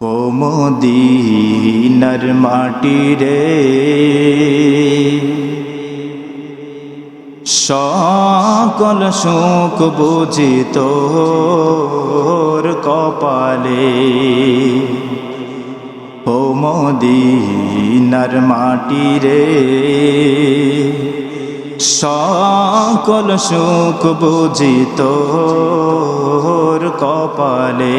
ও মদিনার মাটি রে। সকল সুখ বুঝি তোর কপালে। ও মদিনার মাটি রে। সকল সুখ বুঝি তোর কপালে।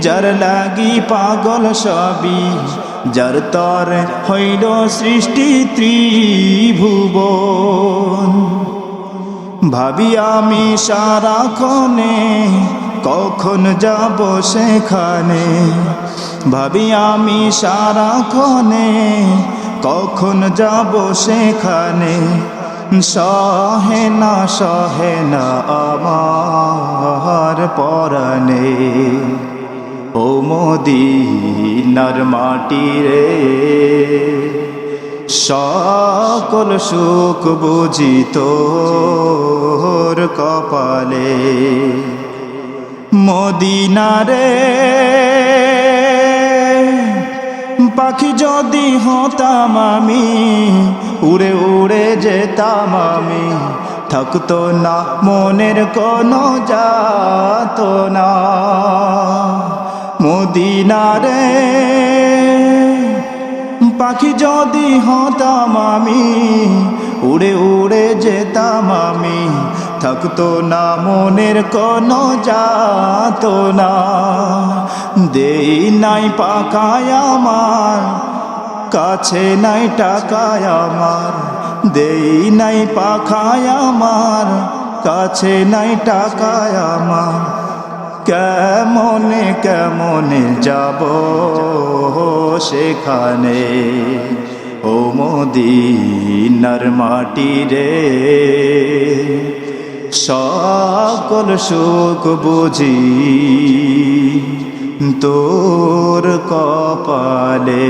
যার লাগি পাগল সবই, যার তর হইল সৃষ্টি ত্রিভুবন। ভাবি আমি সারাক্ষণে কখন যাব সেখানে? ভাবি আমি সারাক্ষণে কখন যাব সেখানে? সহে না সহে না আমার পরাণে। ও মদিনার মাটি রে। সকল সুখ বুঝি তোর কপালে। মদিনারে পাখি যদি হতাম আমি, উড়ে উড়ে যেতাম আমি। থাকতো না মনের কোনো যাত না। মদিনারে। পাখি যদি হতাম আমি, উড়ে উড়ে যেতাম আমি, থাকতো না মনের কোনো যাত না দেই নাই পাকায় আমার, কাছে নাই টাকায় আমার। দেই নাই পাখায় আমার, কাছে নাই টাকায় আমার। কেমনে কেমনে যাব সেখানে? ও মদিনার মাটি রে সকল সুখ বুঝি। তোর কপালে